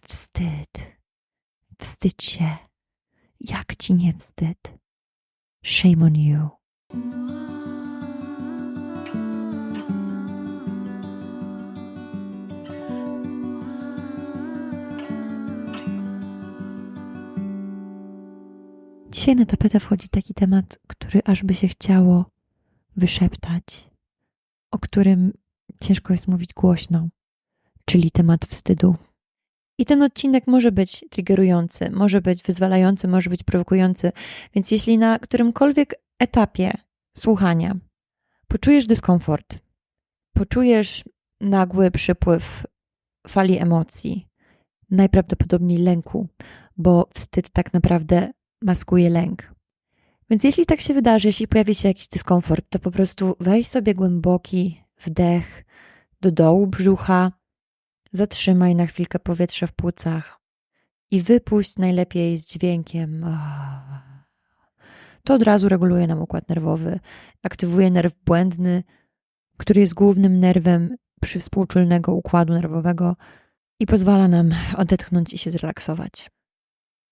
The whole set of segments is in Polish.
Wstyd. Wstydź się. Jak ci nie wstyd? Shame on you. Dzisiaj na tapetę wchodzi taki temat, który aż by się chciało wyszeptać, o którym ciężko jest mówić głośno, czyli temat wstydu. I ten odcinek może być triggerujący, może być wyzwalający, może być prowokujący, więc jeśli na którymkolwiek etapie słuchania poczujesz dyskomfort, poczujesz nagły przypływ fali emocji, najprawdopodobniej lęku, bo wstyd tak naprawdę maskuje lęk. Więc jeśli tak się wydarzy, jeśli pojawi się jakiś dyskomfort, to po prostu weź sobie głęboki wdech do dołu brzucha, zatrzymaj na chwilkę powietrze w płucach i wypuść najlepiej z dźwiękiem. To od razu reguluje nam układ nerwowy, aktywuje nerw błędny, który jest głównym nerwem przywspółczulnego układu nerwowego i pozwala nam odetchnąć i się zrelaksować.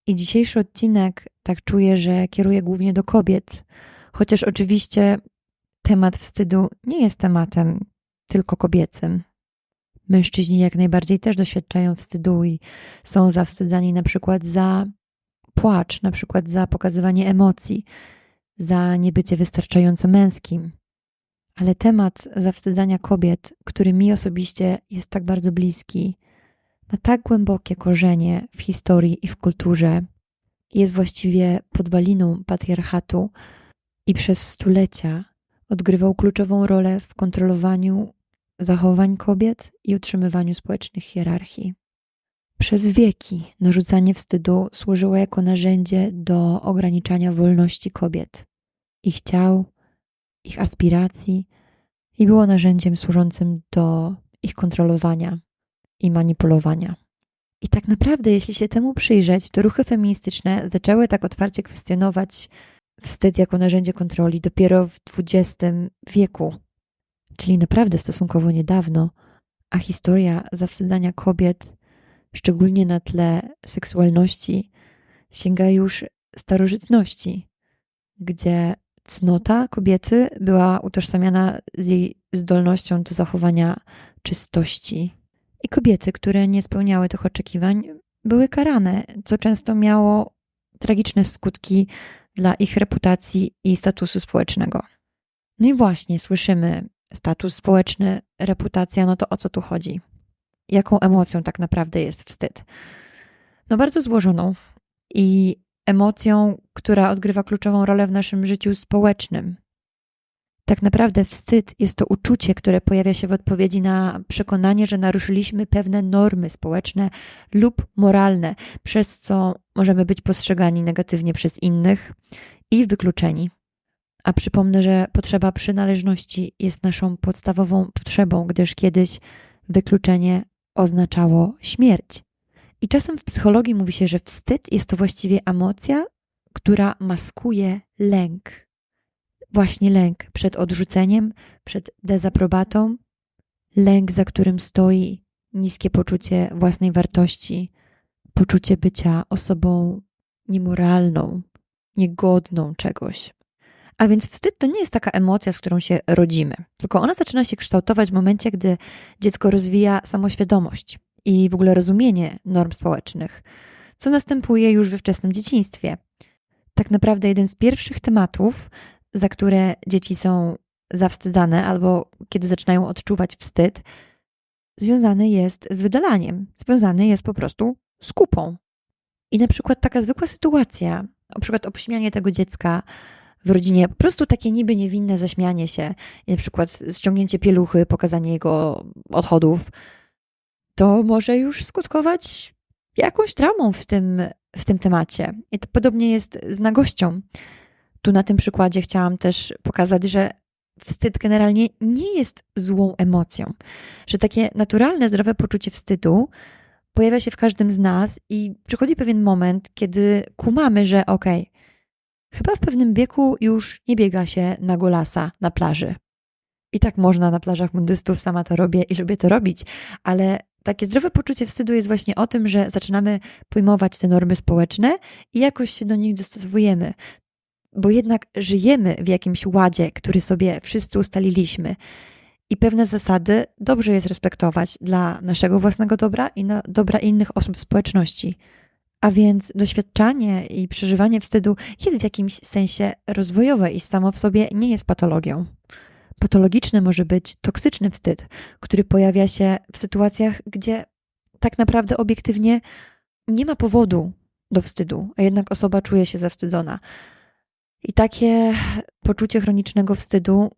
I dzisiejszy odcinek, tak czuję, że kieruje głównie do kobiet, chociaż oczywiście temat wstydu nie jest tematem tylko kobiecym. Mężczyźni jak najbardziej też doświadczają wstydu i są zawstydzani na przykład za płacz, na przykład za pokazywanie emocji, za niebycie wystarczająco męskim. Ale temat zawstydzania kobiet, który mi osobiście jest tak bardzo bliski, ma tak głębokie korzenie w historii i w kulturze, jest właściwie podwaliną patriarchatu i przez stulecia odgrywał kluczową rolę w kontrolowaniu zachowań kobiet i utrzymywaniu społecznych hierarchii. Przez wieki narzucanie wstydu służyło jako narzędzie do ograniczania wolności kobiet, ich ciał, ich aspiracji i było narzędziem służącym do ich kontrolowania i manipulowania. I tak naprawdę, jeśli się temu przyjrzeć, to ruchy feministyczne zaczęły tak otwarcie kwestionować wstyd jako narzędzie kontroli dopiero w XX wieku, czyli naprawdę stosunkowo niedawno, a historia zawstydzania kobiet, szczególnie na tle seksualności, sięga już starożytności, gdzie cnota kobiety była utożsamiana z jej zdolnością do zachowania czystości i kobiety, które nie spełniały tych oczekiwań, były karane, co często miało tragiczne skutki dla ich reputacji i statusu społecznego. No i właśnie słyszymy status społeczny, reputacja, no to o co tu chodzi? Jaką emocją tak naprawdę jest wstyd? No bardzo złożoną i emocją, która odgrywa kluczową rolę w naszym życiu społecznym, tak naprawdę wstyd jest to uczucie, które pojawia się w odpowiedzi na przekonanie, że naruszyliśmy pewne normy społeczne lub moralne, przez co możemy być postrzegani negatywnie przez innych i wykluczeni. A przypomnę, że potrzeba przynależności jest naszą podstawową potrzebą, gdyż kiedyś wykluczenie oznaczało śmierć. I czasem w psychologii mówi się, że wstyd jest to właściwie emocja, która maskuje lęk właśnie lęk przed odrzuceniem, przed dezaprobatą, lęk, za którym stoi niskie poczucie własnej wartości, poczucie bycia osobą niemoralną, niegodną czegoś. A więc wstyd to nie jest taka emocja, z którą się rodzimy, tylko ona zaczyna się kształtować w momencie, gdy dziecko rozwija samoświadomość i w ogóle rozumienie norm społecznych, co następuje już we wczesnym dzieciństwie. Tak naprawdę jeden z pierwszych tematów, za które dzieci są zawstydzane albo kiedy zaczynają odczuwać wstyd, związany jest z wydalaniem, związany jest po prostu z kupą. I na przykład taka zwykła sytuacja, na przykład obśmianie tego dziecka w rodzinie, po prostu takie niby niewinne zaśmianie się, na przykład ściągnięcie pieluchy, pokazanie jego odchodów, to może już skutkować jakąś traumą w tym, w tym temacie. I to podobnie jest z nagością. Tu na tym przykładzie chciałam też pokazać, że wstyd generalnie nie jest złą emocją, że takie naturalne, zdrowe poczucie wstydu pojawia się w każdym z nas i przychodzi pewien moment, kiedy kumamy, że okej, okay, chyba w pewnym wieku już nie biega się na golasa na plaży. I tak można na plażach mundystów, sama to robię i lubię to robić, ale takie zdrowe poczucie wstydu jest właśnie o tym, że zaczynamy pojmować te normy społeczne i jakoś się do nich dostosowujemy. Bo jednak żyjemy w jakimś ładzie, który sobie wszyscy ustaliliśmy. I pewne zasady dobrze jest respektować dla naszego własnego dobra i na dobra innych osób w społeczności. A więc doświadczanie i przeżywanie wstydu jest w jakimś sensie rozwojowe i samo w sobie nie jest patologią. Patologiczny może być toksyczny wstyd, który pojawia się w sytuacjach, gdzie tak naprawdę obiektywnie nie ma powodu do wstydu, a jednak osoba czuje się zawstydzona. I takie poczucie chronicznego wstydu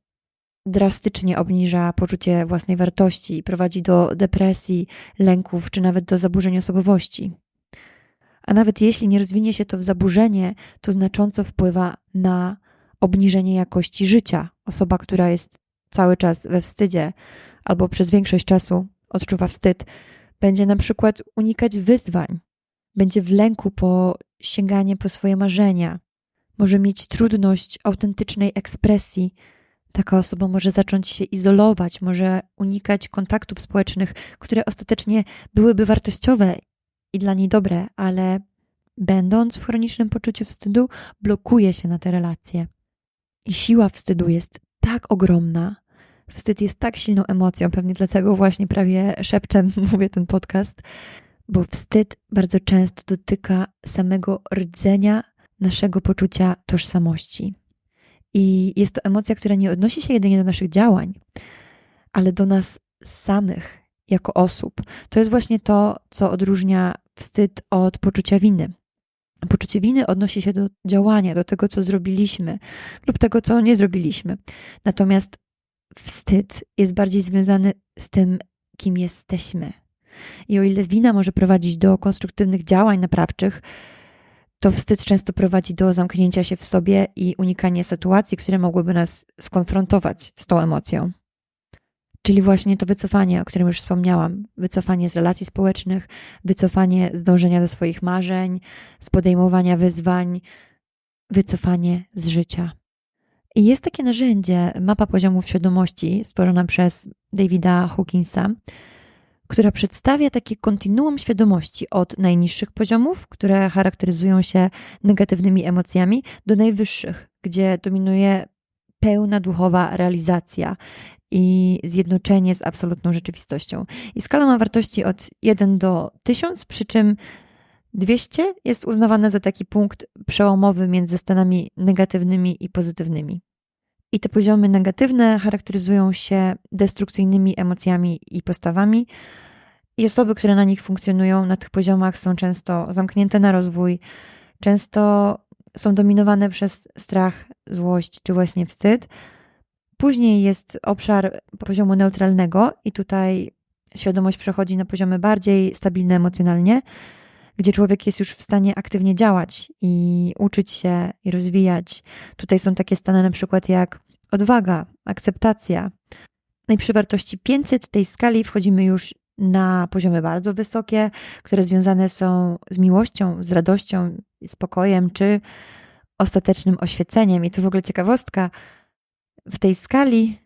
drastycznie obniża poczucie własnej wartości i prowadzi do depresji, lęków czy nawet do zaburzeń osobowości. A nawet jeśli nie rozwinie się to w zaburzenie, to znacząco wpływa na obniżenie jakości życia. Osoba, która jest cały czas we wstydzie albo przez większość czasu odczuwa wstyd, będzie na przykład unikać wyzwań, będzie w lęku po sięganie po swoje marzenia, może mieć trudność autentycznej ekspresji. Taka osoba może zacząć się izolować, może unikać kontaktów społecznych, które ostatecznie byłyby wartościowe i dla niej dobre, ale będąc w chronicznym poczuciu wstydu, blokuje się na te relacje. I siła wstydu jest tak ogromna. Wstyd jest tak silną emocją, pewnie dlatego właśnie prawie szepczem mówię ten podcast, bo wstyd bardzo często dotyka samego rdzenia naszego poczucia tożsamości. I jest to emocja, która nie odnosi się jedynie do naszych działań, ale do nas samych jako osób. To jest właśnie to, co odróżnia wstyd od poczucia winy. Poczucie winy odnosi się do działania, do tego, co zrobiliśmy lub tego, co nie zrobiliśmy. Natomiast wstyd jest bardziej związany z tym, kim jesteśmy. I o ile wina może prowadzić do konstruktywnych działań naprawczych, to wstyd często prowadzi do zamknięcia się w sobie i unikania sytuacji, które mogłyby nas skonfrontować z tą emocją. Czyli właśnie to wycofanie, o którym już wspomniałam, wycofanie z relacji społecznych, wycofanie z dążenia do swoich marzeń, z podejmowania wyzwań, wycofanie z życia. I jest takie narzędzie, mapa poziomów świadomości, stworzona przez Davida Hawkinsa, która przedstawia takie kontinuum świadomości od najniższych poziomów, które charakteryzują się negatywnymi emocjami, do najwyższych, gdzie dominuje pełna duchowa realizacja i zjednoczenie z absolutną rzeczywistością. I skala ma wartości od 1 do 1000, przy czym 200 jest uznawane za taki punkt przełomowy między stanami negatywnymi i pozytywnymi. I te poziomy negatywne charakteryzują się destrukcyjnymi emocjami i postawami, i osoby, które na nich funkcjonują na tych poziomach, są często zamknięte na rozwój, często są dominowane przez strach, złość czy właśnie wstyd. Później jest obszar poziomu neutralnego, i tutaj świadomość przechodzi na poziomy bardziej stabilne emocjonalnie, gdzie człowiek jest już w stanie aktywnie działać i uczyć się i rozwijać. Tutaj są takie stany na przykład jak odwaga, akceptacja. No i przy wartości 500 tej skali wchodzimy już na poziomy bardzo wysokie, które związane są z miłością, z radością, spokojem czy ostatecznym oświeceniem. I to w ogóle ciekawostka. W tej skali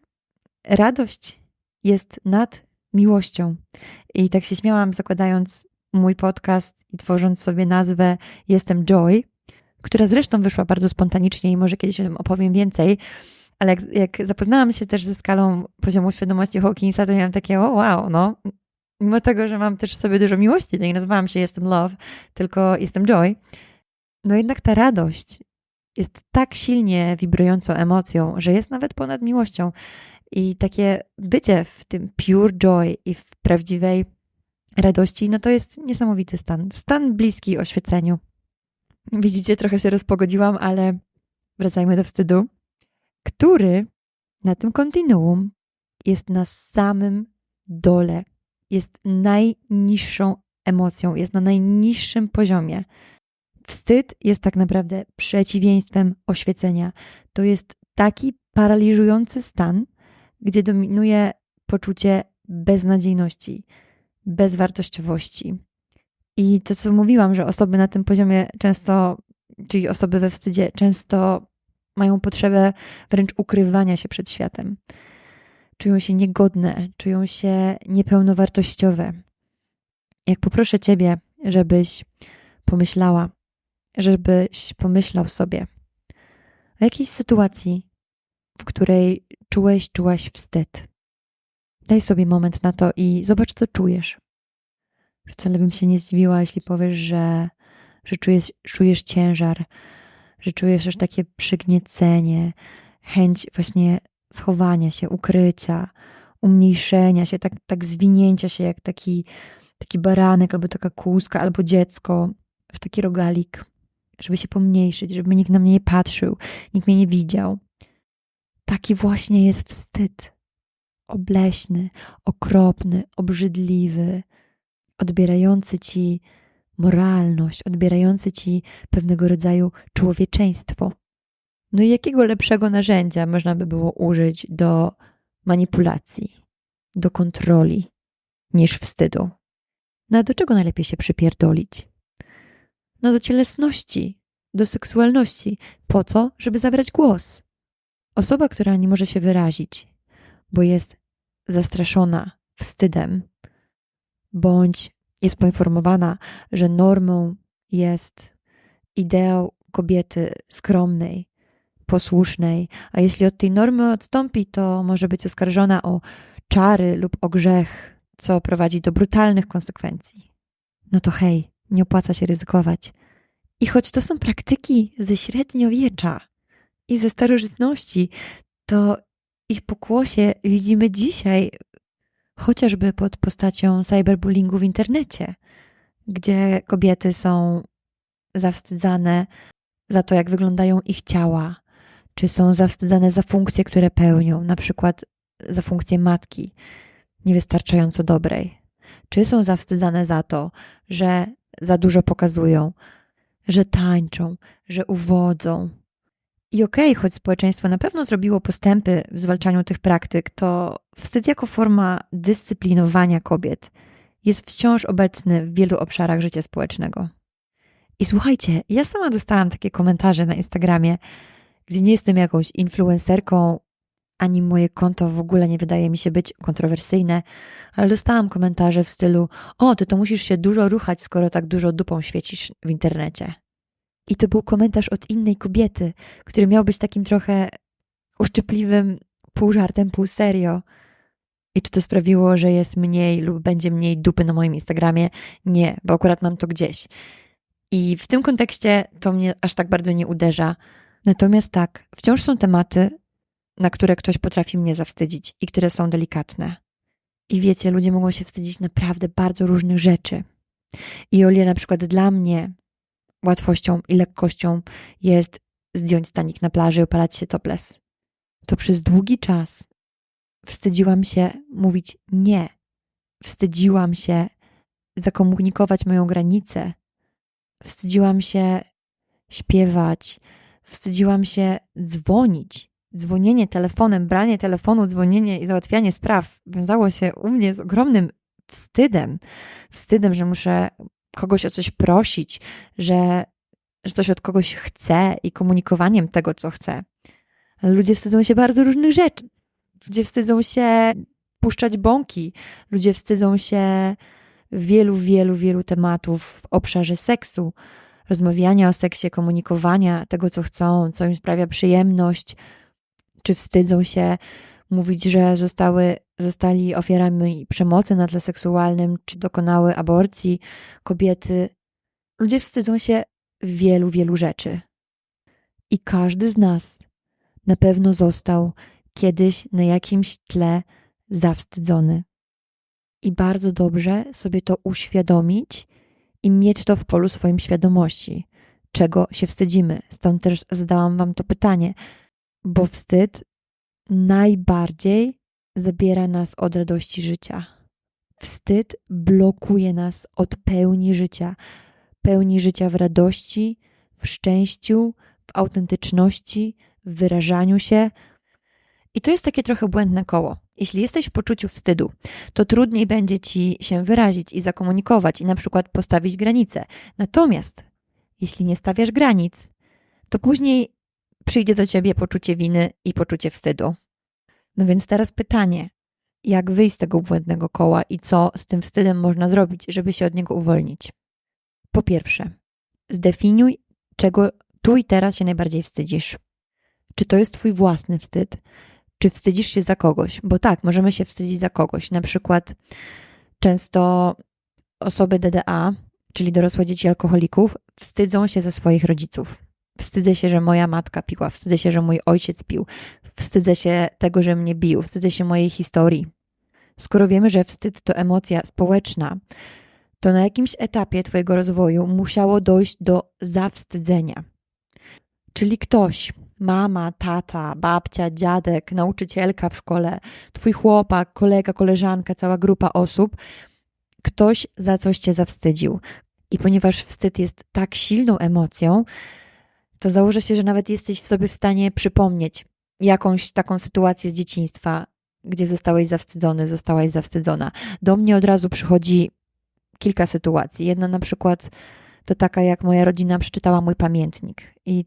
radość jest nad miłością. I tak się śmiałam, zakładając mój podcast i tworząc sobie nazwę Jestem Joy, która zresztą wyszła bardzo spontanicznie i może kiedyś o tym opowiem więcej. Ale jak, jak zapoznałam się też ze skalą poziomu świadomości Hawkinsa, to miałam takie, o wow, no, mimo tego, że mam też sobie dużo miłości, to nie nazywałam się Jestem Love, tylko Jestem Joy, no jednak ta radość jest tak silnie wibrującą emocją, że jest nawet ponad miłością. I takie bycie w tym pure joy i w prawdziwej radości, no to jest niesamowity stan. Stan bliski oświeceniu. Widzicie, trochę się rozpogodziłam, ale wracajmy do wstydu, który na tym kontinuum jest na samym dole jest najniższą emocją, jest na najniższym poziomie. Wstyd jest tak naprawdę przeciwieństwem oświecenia. To jest taki paraliżujący stan, gdzie dominuje poczucie beznadziejności, bezwartościowości. I to, co mówiłam, że osoby na tym poziomie często, czyli osoby we wstydzie, często mają potrzebę wręcz ukrywania się przed światem. Czują się niegodne, czują się niepełnowartościowe. jak poproszę Ciebie, żebyś pomyślała, żebyś pomyślał sobie o jakiejś sytuacji, w której czułeś, czułaś wstyd. Daj sobie moment na to i zobacz, co czujesz. Wcale bym się nie zdziwiła, jeśli powiesz, że, że czujesz, czujesz ciężar, że czujesz też takie przygniecenie, chęć właśnie schowania się, ukrycia, umniejszenia się, tak, tak zwinięcia się jak taki, taki baranek, albo taka kózka, albo dziecko w taki rogalik, żeby się pomniejszyć, żeby nikt na mnie nie patrzył, nikt mnie nie widział. Taki właśnie jest wstyd. Obleśny, okropny, obrzydliwy, odbierający ci moralność, odbierający ci pewnego rodzaju człowieczeństwo. No i jakiego lepszego narzędzia można by było użyć do manipulacji, do kontroli, niż wstydu? No a do czego najlepiej się przypierdolić? No do cielesności, do seksualności. Po co? Żeby zabrać głos. Osoba, która nie może się wyrazić, bo jest zastraszona wstydem, bądź jest poinformowana, że normą jest ideał kobiety skromnej, posłusznej, a jeśli od tej normy odstąpi, to może być oskarżona o czary lub o grzech, co prowadzi do brutalnych konsekwencji. No to hej, nie opłaca się ryzykować. I choć to są praktyki ze średniowiecza i ze starożytności, to ich pokłosie widzimy dzisiaj chociażby pod postacią cyberbullyingu w internecie, gdzie kobiety są zawstydzane za to, jak wyglądają ich ciała, czy są zawstydzane za funkcje, które pełnią, na przykład za funkcję matki niewystarczająco dobrej, czy są zawstydzane za to, że za dużo pokazują, że tańczą, że uwodzą, i okej, okay, choć społeczeństwo na pewno zrobiło postępy w zwalczaniu tych praktyk, to wstyd jako forma dyscyplinowania kobiet jest wciąż obecny w wielu obszarach życia społecznego. I słuchajcie, ja sama dostałam takie komentarze na Instagramie, gdzie nie jestem jakąś influencerką, ani moje konto w ogóle nie wydaje mi się być kontrowersyjne, ale dostałam komentarze w stylu: O, ty to musisz się dużo ruchać, skoro tak dużo dupą świecisz w internecie. I to był komentarz od innej kobiety, który miał być takim trochę uszczypliwym pół żartem, pół serio. I czy to sprawiło, że jest mniej lub będzie mniej dupy na moim Instagramie? Nie, bo akurat mam to gdzieś. I w tym kontekście to mnie aż tak bardzo nie uderza. Natomiast tak, wciąż są tematy, na które ktoś potrafi mnie zawstydzić i które są delikatne. I wiecie, ludzie mogą się wstydzić naprawdę bardzo różnych rzeczy. I o ile na przykład dla mnie łatwością i lekkością jest zdjąć stanik na plaży i opalać się topless. To przez długi czas wstydziłam się mówić nie. Wstydziłam się zakomunikować moją granicę. Wstydziłam się śpiewać. Wstydziłam się dzwonić. Dzwonienie telefonem, branie telefonu, dzwonienie i załatwianie spraw wiązało się u mnie z ogromnym wstydem. Wstydem, że muszę kogoś o coś prosić, że, że coś od kogoś chce i komunikowaniem tego, co chce. Ale ludzie wstydzą się bardzo różnych rzeczy. Ludzie wstydzą się puszczać bąki. Ludzie wstydzą się wielu, wielu, wielu tematów w obszarze seksu, rozmawiania o seksie, komunikowania tego, co chcą, co im sprawia przyjemność, czy wstydzą się mówić, że zostały, zostali ofiarami przemocy na tle seksualnym, czy dokonały aborcji kobiety. Ludzie wstydzą się wielu, wielu rzeczy. I każdy z nas na pewno został kiedyś na jakimś tle zawstydzony. I bardzo dobrze sobie to uświadomić i mieć to w polu swoim świadomości, czego się wstydzimy. Stąd też zadałam Wam to pytanie, bo wstyd najbardziej zabiera nas od radości życia. Wstyd blokuje nas od pełni życia, pełni życia w radości, w szczęściu, w autentyczności, w wyrażaniu się. I to jest takie trochę błędne koło. Jeśli jesteś w poczuciu wstydu, to trudniej będzie ci się wyrazić i zakomunikować i na przykład postawić granice. Natomiast jeśli nie stawiasz granic, to później przyjdzie do ciebie poczucie winy i poczucie wstydu. No więc teraz pytanie: jak wyjść z tego błędnego koła i co z tym wstydem można zrobić, żeby się od niego uwolnić. Po pierwsze, zdefiniuj, czego tu i teraz się najbardziej wstydzisz. Czy to jest Twój własny wstyd? Czy wstydzisz się za kogoś? Bo tak, możemy się wstydzić za kogoś. Na przykład często osoby DDA, czyli dorosłe dzieci alkoholików, wstydzą się ze swoich rodziców. Wstydzę się, że moja matka piła, wstydzę się, że mój ojciec pił, wstydzę się tego, że mnie bił, wstydzę się mojej historii. Skoro wiemy, że wstyd to emocja społeczna, to na jakimś etapie Twojego rozwoju musiało dojść do zawstydzenia. Czyli ktoś, mama, tata, babcia, dziadek, nauczycielka w szkole, Twój chłopak, kolega, koleżanka, cała grupa osób, ktoś za coś Cię zawstydził. I ponieważ wstyd jest tak silną emocją, to założę się, że nawet jesteś w sobie w stanie przypomnieć jakąś taką sytuację z dzieciństwa, gdzie zostałeś zawstydzony, zostałaś zawstydzona. Do mnie od razu przychodzi kilka sytuacji. Jedna na przykład to taka, jak moja rodzina przeczytała mój pamiętnik. I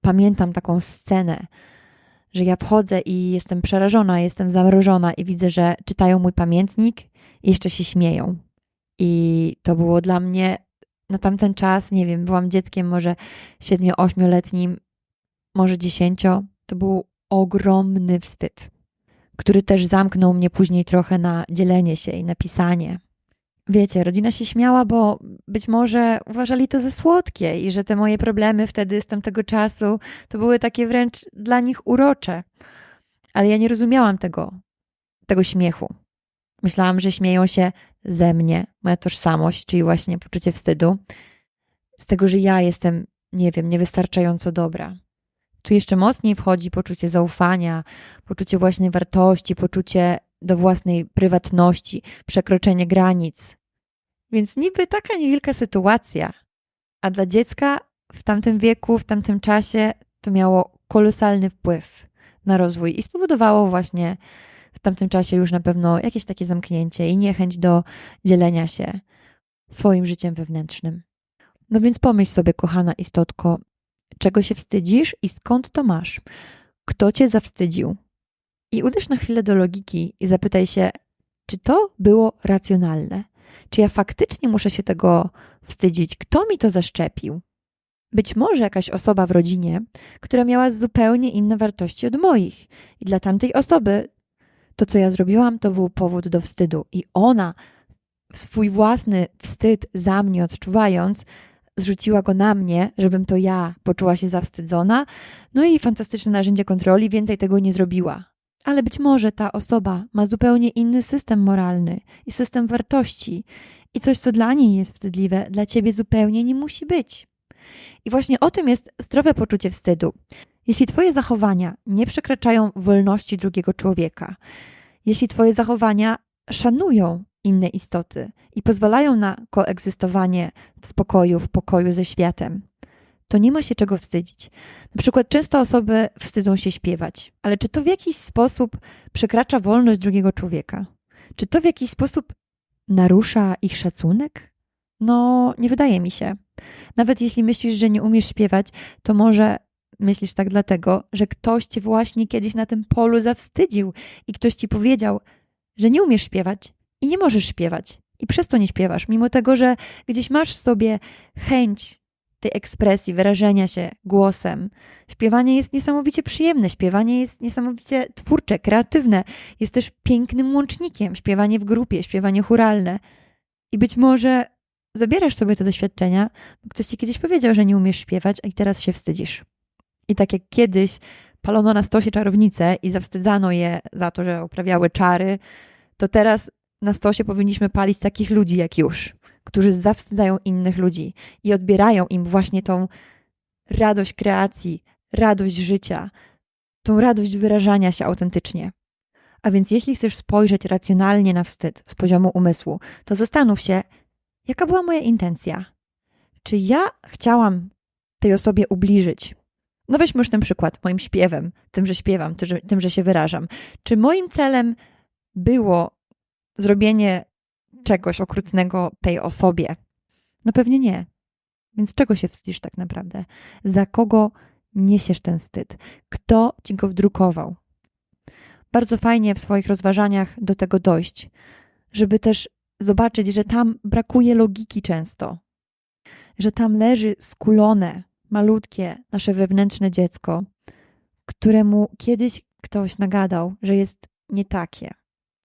pamiętam taką scenę, że ja wchodzę i jestem przerażona, jestem zamrożona i widzę, że czytają mój pamiętnik i jeszcze się śmieją. I to było dla mnie na tamten czas, nie wiem, byłam dzieckiem może 7-8-letnim, może 10. To był ogromny wstyd, który też zamknął mnie później trochę na dzielenie się i na pisanie. Wiecie, rodzina się śmiała, bo być może uważali to za słodkie i że te moje problemy wtedy z tamtego czasu to były takie wręcz dla nich urocze. Ale ja nie rozumiałam tego, tego śmiechu. Myślałam, że śmieją się ze mnie, moja tożsamość, czyli właśnie poczucie wstydu, z tego, że ja jestem, nie wiem, niewystarczająco dobra. Tu jeszcze mocniej wchodzi poczucie zaufania, poczucie własnej wartości, poczucie do własnej prywatności, przekroczenie granic. Więc niby taka niewielka sytuacja, a dla dziecka w tamtym wieku, w tamtym czasie to miało kolosalny wpływ na rozwój i spowodowało właśnie w tamtym czasie już na pewno jakieś takie zamknięcie i niechęć do dzielenia się swoim życiem wewnętrznym. No więc pomyśl sobie, kochana istotko, czego się wstydzisz i skąd to masz? Kto cię zawstydził? I uderz na chwilę do logiki i zapytaj się, czy to było racjonalne? Czy ja faktycznie muszę się tego wstydzić? Kto mi to zaszczepił? Być może jakaś osoba w rodzinie, która miała zupełnie inne wartości od moich, i dla tamtej osoby to, co ja zrobiłam, to był powód do wstydu. I ona, swój własny wstyd za mnie odczuwając, zrzuciła go na mnie, żebym to ja poczuła się zawstydzona. No i fantastyczne narzędzie kontroli, więcej tego nie zrobiła. Ale być może ta osoba ma zupełnie inny system moralny i system wartości, i coś, co dla niej jest wstydliwe, dla ciebie zupełnie nie musi być. I właśnie o tym jest zdrowe poczucie wstydu. Jeśli Twoje zachowania nie przekraczają wolności drugiego człowieka, jeśli Twoje zachowania szanują inne istoty i pozwalają na koegzystowanie w spokoju, w pokoju ze światem, to nie ma się czego wstydzić. Na przykład często osoby wstydzą się śpiewać, ale czy to w jakiś sposób przekracza wolność drugiego człowieka? Czy to w jakiś sposób narusza ich szacunek? No, nie wydaje mi się. Nawet jeśli myślisz, że nie umiesz śpiewać, to może myślisz tak dlatego, że ktoś cię właśnie kiedyś na tym polu zawstydził i ktoś ci powiedział, że nie umiesz śpiewać i nie możesz śpiewać. I przez to nie śpiewasz, mimo tego, że gdzieś masz w sobie chęć tej ekspresji, wyrażenia się głosem. Śpiewanie jest niesamowicie przyjemne, śpiewanie jest niesamowicie twórcze, kreatywne, jest też pięknym łącznikiem. Śpiewanie w grupie, śpiewanie churalne. I być może zabierasz sobie te doświadczenia, bo ktoś ci kiedyś powiedział, że nie umiesz śpiewać, a i teraz się wstydzisz. I tak jak kiedyś palono na stosie czarownice i zawstydzano je za to, że uprawiały czary, to teraz na stosie powinniśmy palić takich ludzi jak już, którzy zawstydzają innych ludzi i odbierają im właśnie tą radość kreacji, radość życia, tą radość wyrażania się autentycznie. A więc jeśli chcesz spojrzeć racjonalnie na wstyd z poziomu umysłu, to zastanów się, jaka była moja intencja. Czy ja chciałam tej osobie ubliżyć, no weźmy już ten przykład, moim śpiewem, tym, że śpiewam, tym, że, się wyrażam. Czy moim celem było zrobienie czegoś okrutnego tej osobie? No pewnie nie. Więc czego się wstydzisz tak naprawdę? Za kogo niesiesz ten wstyd? Kto ci go wdrukował? bardzo fajnie w swoich rozważaniach do tego dojść, żeby też zobaczyć, że tam brakuje logiki często, że tam leży skulone, malutkie nasze wewnętrzne dziecko, któremu kiedyś ktoś nagadał, że jest nie takie,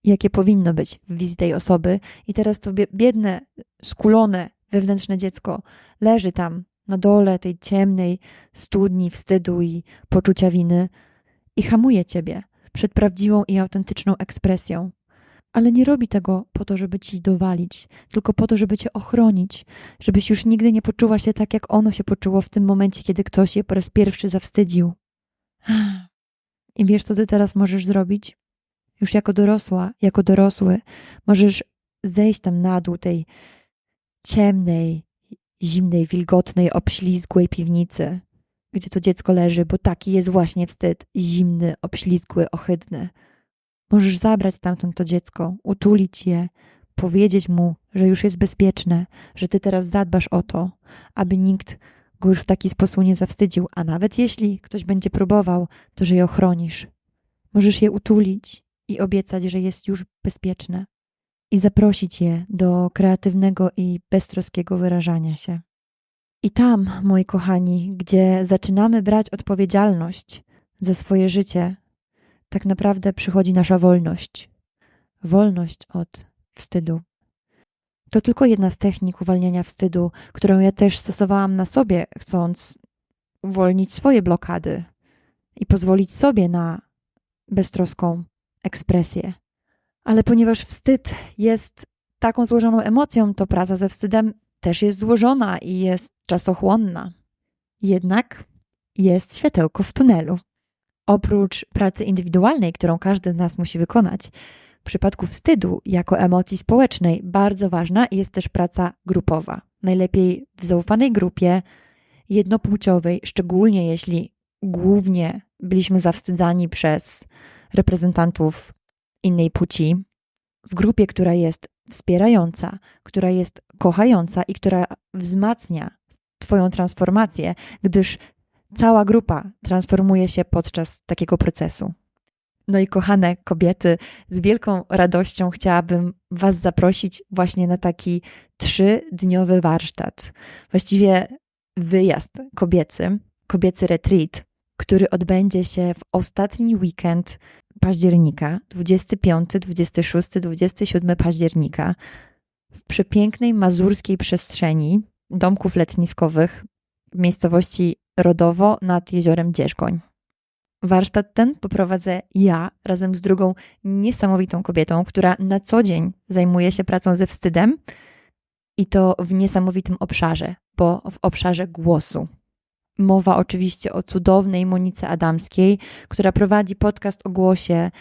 jakie powinno być w wizji tej osoby, i teraz to biedne, skulone wewnętrzne dziecko leży tam na dole tej ciemnej studni wstydu i poczucia winy i hamuje ciebie przed prawdziwą i autentyczną ekspresją. Ale nie robi tego po to, żeby ci dowalić, tylko po to, żeby cię ochronić, żebyś już nigdy nie poczuła się tak, jak ono się poczuło w tym momencie, kiedy ktoś je po raz pierwszy zawstydził. I wiesz, co ty teraz możesz zrobić? Już jako dorosła, jako dorosły, możesz zejść tam na dół tej ciemnej, zimnej, wilgotnej, obślizgłej piwnicy, gdzie to dziecko leży, bo taki jest właśnie wstyd zimny, obślizgły, ohydny. Możesz zabrać stamtąd to dziecko, utulić je, powiedzieć mu, że już jest bezpieczne, że ty teraz zadbasz o to, aby nikt go już w taki sposób nie zawstydził, a nawet jeśli ktoś będzie próbował, to że je ochronisz. Możesz je utulić i obiecać, że jest już bezpieczne i zaprosić je do kreatywnego i beztroskiego wyrażania się. I tam, moi kochani, gdzie zaczynamy brać odpowiedzialność za swoje życie, tak naprawdę przychodzi nasza wolność. Wolność od wstydu. To tylko jedna z technik uwalniania wstydu, którą ja też stosowałam na sobie, chcąc uwolnić swoje blokady i pozwolić sobie na beztroską ekspresję. Ale ponieważ wstyd jest taką złożoną emocją, to praca ze wstydem też jest złożona i jest czasochłonna. Jednak jest światełko w tunelu. Oprócz pracy indywidualnej, którą każdy z nas musi wykonać, w przypadku wstydu jako emocji społecznej bardzo ważna jest też praca grupowa. Najlepiej w zaufanej grupie, jednopłciowej, szczególnie jeśli głównie byliśmy zawstydzani przez reprezentantów innej płci, w grupie, która jest wspierająca, która jest kochająca i która wzmacnia Twoją transformację, gdyż cała grupa transformuje się podczas takiego procesu. No i kochane kobiety, z wielką radością chciałabym Was zaprosić właśnie na taki trzydniowy warsztat, właściwie wyjazd kobiecy, kobiecy retreat, który odbędzie się w ostatni weekend października, 25, 26, 27 października, w przepięknej mazurskiej przestrzeni domków letniskowych miejscowości Rodowo nad jeziorem Dzierżgoń. Warsztat ten poprowadzę ja razem z drugą niesamowitą kobietą, która na co dzień zajmuje się pracą ze wstydem i to w niesamowitym obszarze, bo w obszarze głosu. Mowa oczywiście o cudownej Monice Adamskiej, która prowadzi podcast o głosie,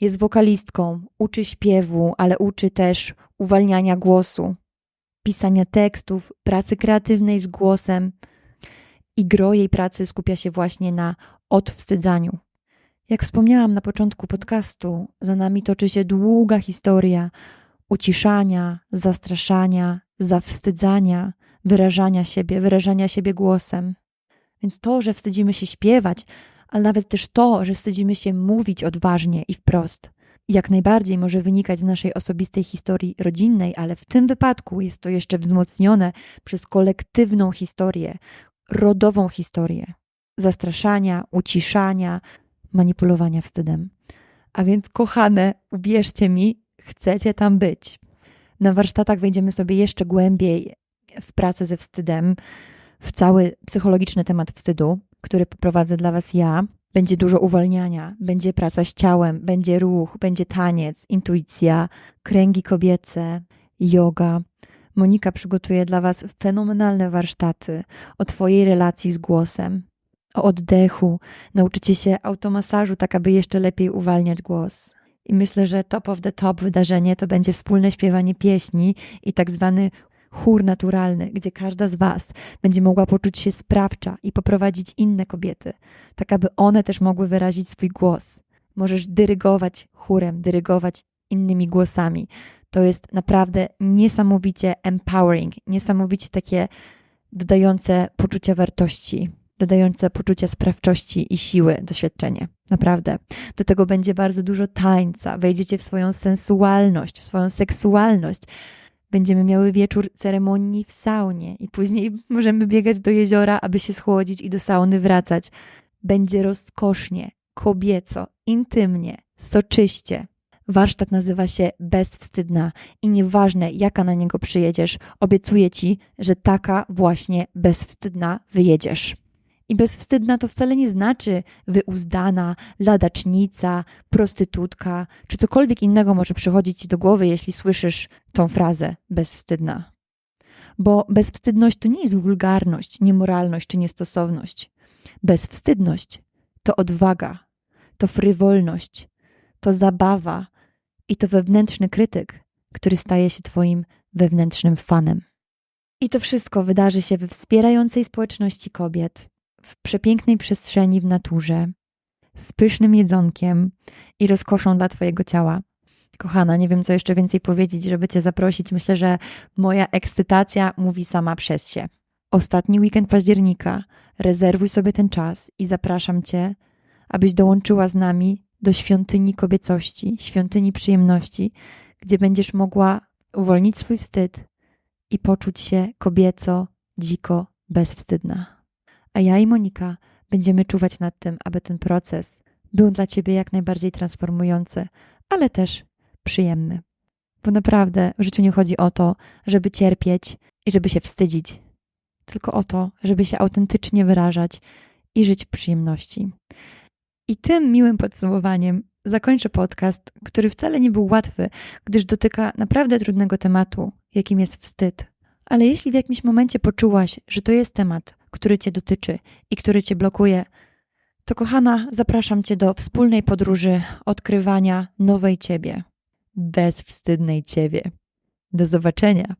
jest wokalistką, uczy śpiewu, ale uczy też uwalniania głosu, pisania tekstów, pracy kreatywnej z głosem. I gro jej pracy skupia się właśnie na odwstydzaniu. Jak wspomniałam na początku podcastu, za nami toczy się długa historia uciszania, zastraszania, zawstydzania, wyrażania siebie, wyrażania siebie głosem. Więc to, że wstydzimy się śpiewać, ale nawet też to, że wstydzimy się mówić odważnie i wprost, jak najbardziej może wynikać z naszej osobistej historii rodzinnej, ale w tym wypadku jest to jeszcze wzmocnione przez kolektywną historię, rodową historię zastraszania, uciszania, manipulowania wstydem. A więc, kochane, uwierzcie mi, chcecie tam być. Na warsztatach wejdziemy sobie jeszcze głębiej w pracę ze wstydem, w cały psychologiczny temat wstydu, który poprowadzę dla Was ja. Będzie dużo uwalniania, będzie praca z ciałem, będzie ruch, będzie taniec, intuicja, kręgi kobiece, yoga. Monika przygotuje dla Was fenomenalne warsztaty o Twojej relacji z głosem, o oddechu. Nauczycie się automasażu, tak aby jeszcze lepiej uwalniać głos. I myślę, że top of the top wydarzenie to będzie wspólne śpiewanie pieśni i tak zwany chór naturalny, gdzie każda z Was będzie mogła poczuć się sprawcza i poprowadzić inne kobiety, tak aby one też mogły wyrazić swój głos. Możesz dyrygować chórem, dyrygować innymi głosami. To jest naprawdę niesamowicie empowering, niesamowicie takie dodające poczucia wartości dodające poczucia sprawczości i siły doświadczenie. Naprawdę. Do tego będzie bardzo dużo tańca. Wejdziecie w swoją sensualność, w swoją seksualność. Będziemy miały wieczór ceremonii w saunie i później możemy biegać do jeziora, aby się schłodzić i do sauny wracać. Będzie rozkosznie, kobieco, intymnie, soczyście. Warsztat nazywa się Bezwstydna i nieważne jaka na niego przyjedziesz, obiecuję ci, że taka właśnie bezwstydna wyjedziesz. I bezwstydna to wcale nie znaczy wyuzdana, ladacznica, prostytutka, czy cokolwiek innego może przychodzić ci do głowy, jeśli słyszysz tą frazę bezwstydna. Bo bezwstydność to nie jest wulgarność, niemoralność czy niestosowność. Bezwstydność to odwaga, to frywolność, to zabawa i to wewnętrzny krytyk, który staje się Twoim wewnętrznym fanem. I to wszystko wydarzy się we wspierającej społeczności kobiet, w przepięknej przestrzeni w naturze, z pysznym jedzonkiem i rozkoszą dla Twojego ciała. Kochana, nie wiem, co jeszcze więcej powiedzieć, żeby Cię zaprosić. Myślę, że moja ekscytacja mówi sama przez się. Ostatni weekend października. Rezerwuj sobie ten czas i zapraszam Cię, abyś dołączyła z nami do świątyni kobiecości, świątyni przyjemności, gdzie będziesz mogła uwolnić swój wstyd i poczuć się kobieco, dziko, bezwstydna. A ja i Monika będziemy czuwać nad tym, aby ten proces był dla Ciebie jak najbardziej transformujący, ale też przyjemny. Bo naprawdę w życiu nie chodzi o to, żeby cierpieć i żeby się wstydzić, tylko o to, żeby się autentycznie wyrażać i żyć w przyjemności. I tym miłym podsumowaniem zakończę podcast, który wcale nie był łatwy, gdyż dotyka naprawdę trudnego tematu, jakim jest wstyd. Ale jeśli w jakimś momencie poczułaś, że to jest temat, który Cię dotyczy i który Cię blokuje, to kochana, zapraszam Cię do wspólnej podróży odkrywania nowej Ciebie, bezwstydnej Ciebie. Do zobaczenia.